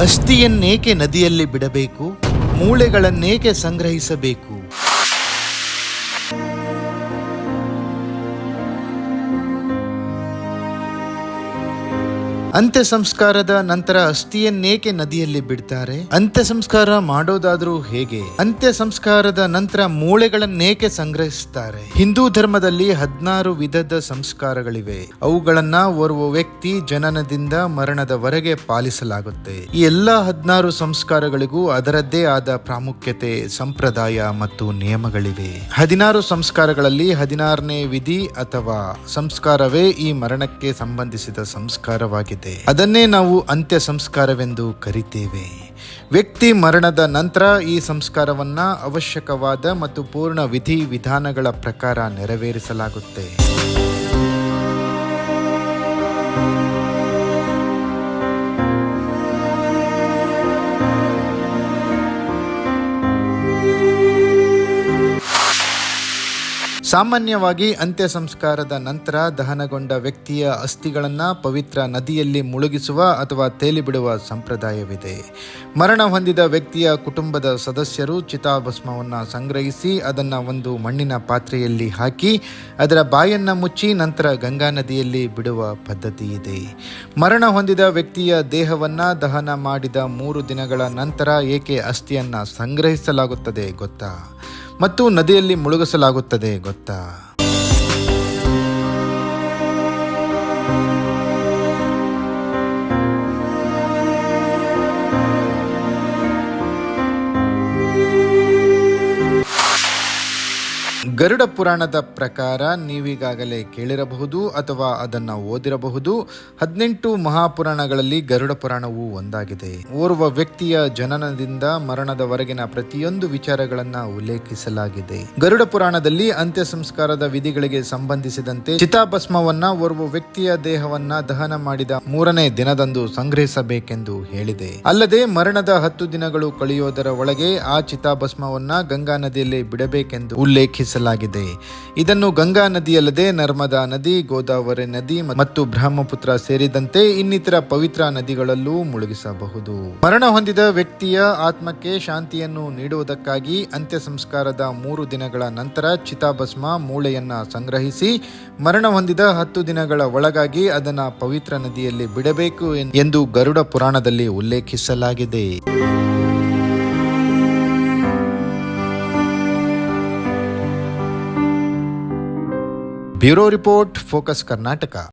ಅಸ್ಥಿಯನ್ನೇಕೆ ನದಿಯಲ್ಲಿ ಬಿಡಬೇಕು? ಮೂಳೆಗಳನ್ನೇಕೆ ಸಂಗ್ರಹಿಸಬೇಕು? ಅಂತ್ಯ ಸಂಸ್ಕಾರದ ನಂತರ ಅಸ್ಥಿಯನ್ನೇಕೆ ನದಿಯಲ್ಲಿ ಬಿಡ್ತಾರೆ? ಅಂತ್ಯ ಸಂಸ್ಕಾರ ಮಾಡೋದಾದ್ರೂ ಹೇಗೆ? ಅಂತ್ಯ ಸಂಸ್ಕಾರದ ನಂತರ ಮೂಳೆಗಳನ್ನೇಕೆ ಸಂಗ್ರಹಿಸುತ್ತಾರೆ ಹಿಂದೂ ಧರ್ಮದಲ್ಲಿ ಹದಿನಾರು ವಿಧದ ಸಂಸ್ಕಾರಗಳಿವೆ. ಅವುಗಳನ್ನ ಓರ್ವ ವ್ಯಕ್ತಿ ಜನನದಿಂದ ಮರಣದವರೆಗೆ ಪಾಲಿಸಲಾಗುತ್ತೆ. ಈ ಎಲ್ಲಾ ಹದಿನಾರು ಸಂಸ್ಕಾರಗಳಿಗೂ ಅದರದ್ದೇ ಆದ ಪ್ರಾಮುಖ್ಯತೆ, ಸಂಪ್ರದಾಯ ಮತ್ತು ನಿಯಮಗಳಿವೆ. ಹದಿನಾರು ಸಂಸ್ಕಾರಗಳಲ್ಲಿ ಹದಿನಾರನೇ ವಿಧಿ ಅಥವಾ ಸಂಸ್ಕಾರವೇ ಈ ಮರಣಕ್ಕೆ ಸಂಬಂಧಿಸಿದ ಸಂಸ್ಕಾರವಾಗಿದೆ. ಅದನ್ನೇ ನಾವು ಅಂತ್ಯ ಸಂಸ್ಕಾರವೆಂದು ಕರಿತೇವೆ. ವ್ಯಕ್ತಿ ಮರಣದ ನಂತರ ಈ ಸಂಸ್ಕಾರವನ್ನ ಅವಶ್ಯಕವಾದ ಮತ್ತು ಪೂರ್ಣ ವಿಧಿ ವಿಧಾನಗಳ ಪ್ರಕಾರ ನೆರವೇರಿಸಲಾಗುತ್ತೆ. ಸಾಮಾನ್ಯವಾಗಿ ಅಂತ್ಯ ಸಂಸ್ಕಾರದ ನಂತರ ದಹನಗೊಂಡ ವ್ಯಕ್ತಿಯ ಅಸ್ಥಿಗಳನ್ನು ಪವಿತ್ರ ನದಿಯಲ್ಲಿ ಮುಳುಗಿಸುವ ಅಥವಾ ತೇಲಿಬಿಡುವ ಸಂಪ್ರದಾಯವಿದೆ. ಮರಣ ಹೊಂದಿದ ವ್ಯಕ್ತಿಯ ಕುಟುಂಬದ ಸದಸ್ಯರು ಚಿತಾಭಸ್ಮವನ್ನು ಸಂಗ್ರಹಿಸಿ ಅದನ್ನು ಒಂದು ಮಣ್ಣಿನ ಪಾತ್ರೆಯಲ್ಲಿ ಹಾಕಿ ಅದರ ಬಾಯನ್ನ ಮುಚ್ಚಿ ನಂತರ ಗಂಗಾ ನದಿಯಲ್ಲಿ ಬಿಡುವ ಪದ್ಧತಿ ಇದೆ ಮರಣ ಹೊಂದಿದ ವ್ಯಕ್ತಿಯ ದೇಹವನ್ನು ದಹನ ಮಾಡಿದ ಮೂರು ದಿನಗಳ ನಂತರ ಏಕೆ ಅಸ್ಥಿಯನ್ನು ಸಂಗ್ರಹಿಸಲಾಗುತ್ತದೆ ಗೊತ್ತಾ? ಮತ್ತು ನದಿಯಲ್ಲಿ ಮುಳುಗಿಸಲಾಗುತ್ತದೆ ಗೊತ್ತಾ? ಗರುಡ ಪುರಾಣದ ಪ್ರಕಾರ ನೀವೀಗಾಗಲೇ ಕೇಳಿರಬಹುದು ಅಥವಾ ಅದನ್ನು ಓದಿರಬಹುದು. ಹದಿನೆಂಟು ಮಹಾಪುರಾಣಗಳಲ್ಲಿ ಗರುಡ ಪುರಾಣವು ಒಂದಾಗಿದೆ. ಓರ್ವ ವ್ಯಕ್ತಿಯ ಜನನದಿಂದ ಮರಣದವರೆಗಿನ ಪ್ರತಿಯೊಂದು ವಿಚಾರಗಳನ್ನು ಉಲ್ಲೇಖಿಸಲಾಗಿದೆ. ಗರುಡ ಪುರಾಣದಲ್ಲಿ ಅಂತ್ಯ ಸಂಸ್ಕಾರದ ವಿಧಿಗಳಿಗೆ ಸಂಬಂಧಿಸಿದಂತೆ ಚಿತಾಭಸ್ಮವನ್ನ ಓರ್ವ ವ್ಯಕ್ತಿಯ ದೇಹವನ್ನ ದಹನ ಮಾಡಿದ ಮೂರನೇ ದಿನದಂದು ಸಂಗ್ರಹಿಸಬೇಕೆಂದು ಹೇಳಿದೆ. ಅಲ್ಲದೆ ಮರಣದ ಹತ್ತು ದಿನಗಳು ಕಳೆಯೋದರ ಒಳಗೆ ಆ ಚಿತಾಭಸ್ಮವನ್ನ ಗಂಗಾ ನದಿಯಲ್ಲಿ ಬಿಡಬೇಕೆಂದು ಉಲ್ಲೇಖಿಸಲಾಗಿದೆ. ಇದನ್ನು ಗಂಗಾ ನದಿಯಲ್ಲದೆ ನರ್ಮದಾ ನದಿ, ಗೋದಾವರಿ ನದಿ ಮತ್ತು ಬ್ರಹ್ಮಪುತ್ರ ಸೇರಿದಂತೆ ಇನ್ನಿತರ ಪವಿತ್ರ ನದಿಗಳಲ್ಲೂ ಮುಳುಗಿಸಬಹುದು. ಮರಣ ಹೊಂದಿದ ವ್ಯಕ್ತಿಯ ಆತ್ಮಕ್ಕೆ ಶಾಂತಿಯನ್ನು ನೀಡುವುದಕ್ಕಾಗಿ ಅಂತ್ಯ ಸಂಸ್ಕಾರದ ಮೂರು ದಿನಗಳ ನಂತರ ಚಿತಾಭಸ್ಮ ಮೂಳೆಯನ್ನ ಸಂಗ್ರಹಿಸಿ, ಮರಣ ಹೊಂದಿದ ಹತ್ತು ದಿನಗಳ ಒಳಗಾಗಿ ಅದನ್ನ ಪವಿತ್ರ ನದಿಯಲ್ಲಿ ಬಿಡಬೇಕು ಎಂದು ಗರುಡ ಪುರಾಣದಲ್ಲಿ ಉಲ್ಲೇಖಿಸಲಾಗಿದೆ. Bureau report focus Karnataka